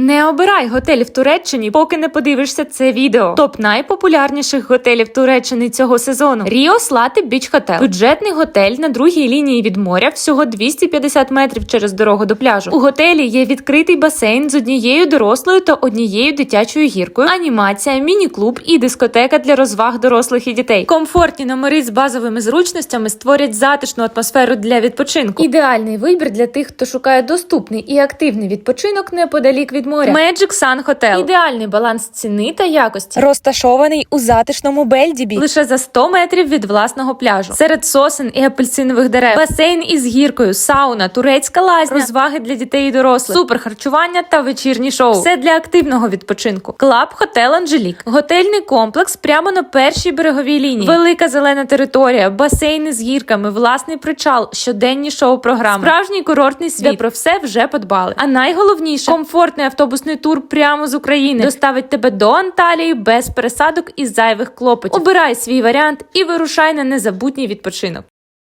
Не обирай готель в Туреччині, поки не подивишся це відео. Топ найпопулярніших готелів Туреччини цього сезону. Ріо Слати Біч Хотел. Бюджетний готель на другій лінії від моря, всього 250 метрів через дорогу до пляжу. У готелі є відкритий басейн з однією дорослою та однією дитячою гіркою, анімація, міні-клуб і дискотека для розваг дорослих і дітей. Комфортні номери з базовими зручностями створять затишну атмосферу для відпочинку. Ідеальний вибір для тих, хто шукає доступний і активний відпочинок неподалік від моря. Magic Sun Hotel. Ідеальний баланс ціни та якості. Розташований у затишному Бельдібі. Лише за 100 метрів від власного пляжу. Серед сосен і апельсинових дерев. Басейн із гіркою, сауна, турецька лазня, розваги для дітей і дорослих, супер харчування та вечірні шоу. Все для активного відпочинку. Клаб Хотел Анжелік. Готельний комплекс прямо на першій береговій лінії. Велика зелена територія, басейни з гірками, власний причал, щоденні шоу-програми. Справжній курортний світ, де про все вже подбали. А найголовніше комфортний автобусний тур прямо з України доставить тебе до Анталії без пересадок і зайвих клопотів. Обирай свій варіант і вирушай на незабутній відпочинок.